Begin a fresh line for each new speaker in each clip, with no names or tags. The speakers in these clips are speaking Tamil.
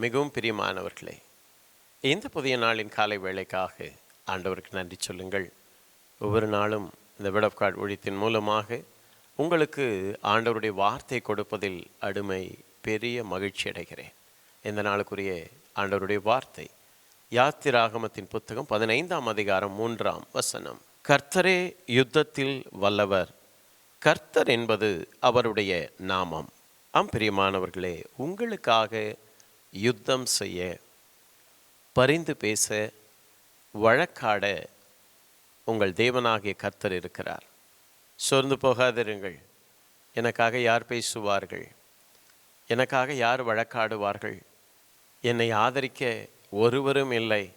மிகவும் பிரியமானவர்களே இந்த புதிய நாளின் காலை வேலைக்காக ஆண்டவருக்கு நன்றி சொல்லுங்கள். ஒவ்வொரு நாளும் இந்த விடப் கார்டு ஒழித்தின் மூலமாக உங்களுக்கு ஆண்டவருடைய வார்த்தை கொடுப்பதில் அடிமை பெரிய மகிழ்ச்சி அடைகிறேன். இந்த நாளுக்குரிய ஆண்டவருடைய வார்த்தை யாத்திராகமத்தின் புத்தகம் பதினைந்தாம் அதிகாரம் மூன்றாம் வசனம். கர்த்தரே யுத்தத்தில் வல்லவர். கர்த்தர் என்பது அவருடைய நாமம். ஆம் பிரியமானவர்களே உங்களுக்காக யுத்தம் செய்ய பரிந்து பேச வழக்காட உங்கள் தேவனாகிய கர்த்தர் இருக்கிறார். சோர்ந்து போகாதிருங்கள். எனக்காக யார் பேசுவார்கள்? எனக்காக யார் வழக்காடுவார்கள்? என்னை ஆதரிக்க ஒருவரும் இல்லை.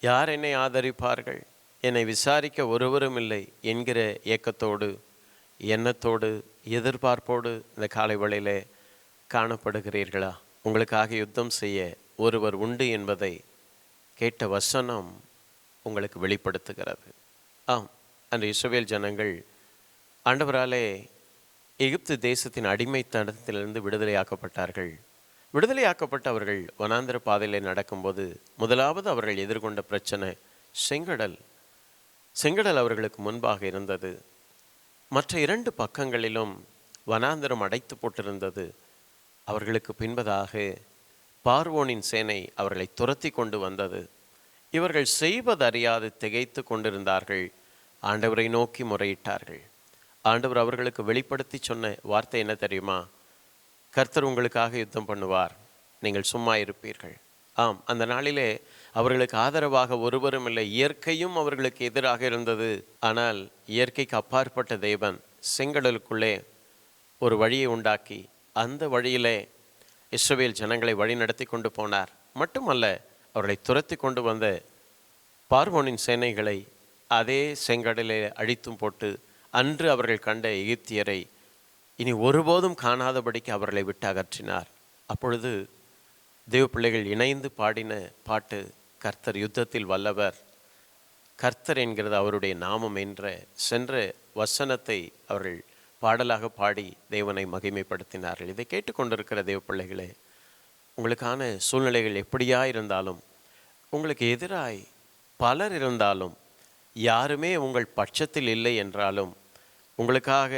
யார் என்னை ஆதரிப்பார்கள்? என்னை விசாரிக்க ஒருவரும் இல்லை என்கிற ஏக்கத்தோடு எண்ணத்தோடு எதிர்பார்ப்போடு இந்த காலை வேளையிலே காணப்படுகிறீர்களா? உங்களுக்காக யுத்தம் செய்ய ஒருவர் உண்டு என்பதை கேட்ட வசனம் உங்களுக்கு வெளிப்படுத்துகிறது. ஆம் அந்த இஸ்ரவேல் ஜனங்கள் ஆண்டவராலே எகிப்து தேசத்தின் அடிமைத்தனத்திலிருந்து விடுதலையாக்கப்பட்டார்கள். விடுதலையாக்கப்பட்ட அவர்கள் வனாந்திர பாதையில் நடக்கும்போது முதலாவது அவர்கள் எதிர்கொண்ட பிரச்சனை செங்கடல். செங்கடல் அவர்களுக்கு முன்பாக இருந்தது. மற்ற இரண்டு பக்கங்களிலும் வனாந்திரம் அடைத்து போட்டிருந்தது. அவர்களுக்கு பின்பதாக பார்வோனின் சேனை அவர்களை துரத்தி கொண்டு வந்தது. இவர்கள் செய்வதறியாது திகைத்து கொண்டிருந்தார்கள். ஆண்டவரை நோக்கி முறையிட்டார்கள். ஆண்டவர் அவர்களுக்கு வெளிப்படுத்தி சொன்ன வார்த்தை என்ன தெரியுமா? கர்த்தர் உங்களுக்காக யுத்தம் பண்ணுவார். நீங்கள் சும்மா இருப்பீர்கள். ஆம் அந்த நாளிலே அவர்களுக்கு ஆதரவாக ஒருவரும் இல்லை. இயற்கையும் அவர்களுக்கு எதிராக இருந்தது. ஆனால் இயற்கைக்கு அப்பாற்பட்ட தேவன் செங்கடலுக்குள்ளே ஒரு வழியை உண்டாக்கி அந்த வழியிலே இஸ்ரவேல் ஜனங்களை வழி நடத்தி கொண்டு போனார். மட்டுமல்ல அவர்களை துரத்தி கொண்டு வந்த பார்வோனின் சேனைகளை அதே செங்கடலே அழித்தும் போட்டு அன்று அவர்கள் கண்ட எகிப்தியரை இனி ஒருபோதும் காணாதபடிக்கு அவர்களை விட்டு அகற்றினார் அப்பொழுது தேவ பிள்ளைகள் இணைந்து பாடின பாட்டு கர்த்தர் யுத்தத்தில் வல்லவர் கர்த்தர் என்கிறது அவருடைய நாமம் என்ற சென்ற வசனத்தை அவர்கள் பாடலாக பாடி தேவனை மகிமைப்படுத்தினார்கள். இதை கேட்டுக்கொண்டிருக்கிற தேவ பிள்ளைகளே உங்களுக்கான சூழ்நிலைகள் எப்படியா இருந்தாலும் உங்களுக்கு எதிராய் பலர் இருந்தாலும் யாருமே உங்கள் பட்சத்தில் இல்லை என்றாலும் உங்களுக்காக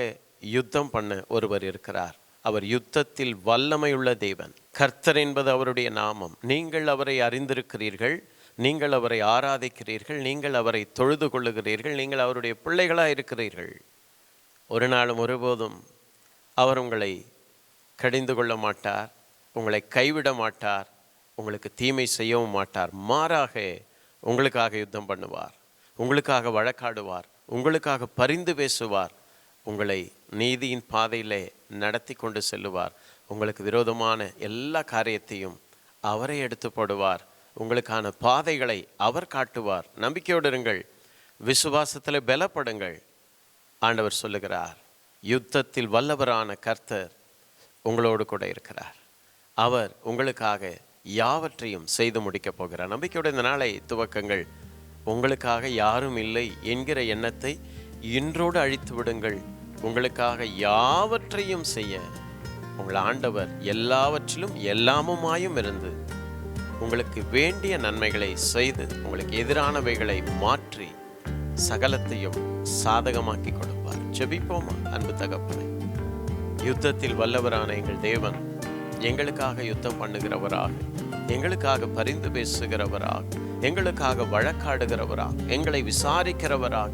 யுத்தம் பண்ண ஒருவர் இருக்கிறார். அவர் யுத்தத்தில் வல்லமையுள்ள தேவன். கர்த்தர் என்பது அவருடைய நாமம். நீங்கள் அவரை அறிந்திருக்கிறீர்கள் நீங்கள் அவரை ஆராதிக்கிறீர்கள் நீங்கள் அவரை தொழுது கொள்ளுகிறீர்கள் நீங்கள் அவருடைய பிள்ளைகளாக இருக்கிறீர்கள் ஒரு நாளும் ஒருபோதும் அவர் உங்களை கடிந்து கொள்ள மாட்டார் உங்களை கைவிட மாட்டார் உங்களுக்கு தீமை செய்யவும் மாட்டார். மாறாக உங்களுக்காக யுத்தம் பண்ணுவார் உங்களுக்காக வழக்காடுவார் உங்களுக்காக பரிந்து பேசுவார் உங்களை நீதியின் பாதையிலே நடத்தி கொண்டு செல்லுவார். உங்களுக்கு விரோதமான எல்லா காரியத்தையும் அவரை எடுத்து போடுவார். உங்களுக்கான பாதைகளை அவர் காட்டுவார். நம்பிக்கையோடு இருங்கள். விசுவாசத்தில் பலப்படுங்கள். ஆண்டவர் சொல்லுகிறார் யுத்தத்தில் வல்லவரான கர்த்தர் உங்களோடு கூட இருக்கிறார். அவர் உங்களுக்காக யாவற்றையும் செய்து முடிக்கப் போகிறார். நம்பிக்கையோட இந்த நாளை துவக்கங்கள் உங்களுக்காக யாரும் இல்லை என்கிற எண்ணத்தை இன்றோடு அழித்து விடுங்கள். உங்களுக்காக யாவற்றையும் செய்ய உங்கள் ஆண்டவர் எல்லாவற்றிலும் எல்லாமுமாயும் இருந்து உங்களுக்கு வேண்டிய நன்மைகளை செய்து உங்களுக்கு எதிரானவைகளை மாற்றி சகலத்தையும் சாதகமாக்கி கொடுப்பார். ஜெபிப்போமா அன்பு தகப்பனை. யுத்தத்தில் வல்லவரான எங்கள் தேவன் எங்களுக்காக யுத்தம் பண்ணுகிறவராக எங்களுக்காக பரிந்து பேசுகிறவராக எங்களுக்காக வழக்காடுகிறவராக எங்களை விசாரிக்கிறவராக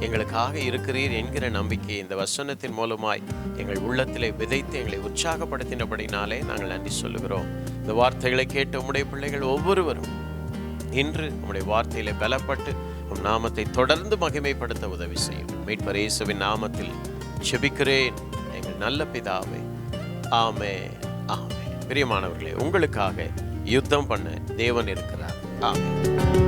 எங்களுக்காக இருக்கிறீர் என்கிற நம்பிக்கை இந்த வசனத்தின் மூலமாய் எங்கள் உள்ளத்திலே விதைத்து எங்களை உற்சாகப்படுத்தினபடினாலே நாங்கள் நன்றி சொல்லுகிறோம். இந்த வார்த்தைகளை கேட்ட உம்முடைய பிள்ளைகள் ஒவ்வொருவரும் இன்று உம்முடைய வார்த்தையிலே பலப்பட்டு உன் நாமத்தை தொடர்ந்து மகிமைப்படுத்த உதவி செய்யும். மீட்பர் இயேசுவின் நாமத்தில் செபிக்கிறேன். எங்கள் நல்ல பிதாவே ஆமே ஆமே பிரியமானவர்களே உங்களுக்காக யுத்தம் பண்ண தேவன் இருக்கிறார். ஆமே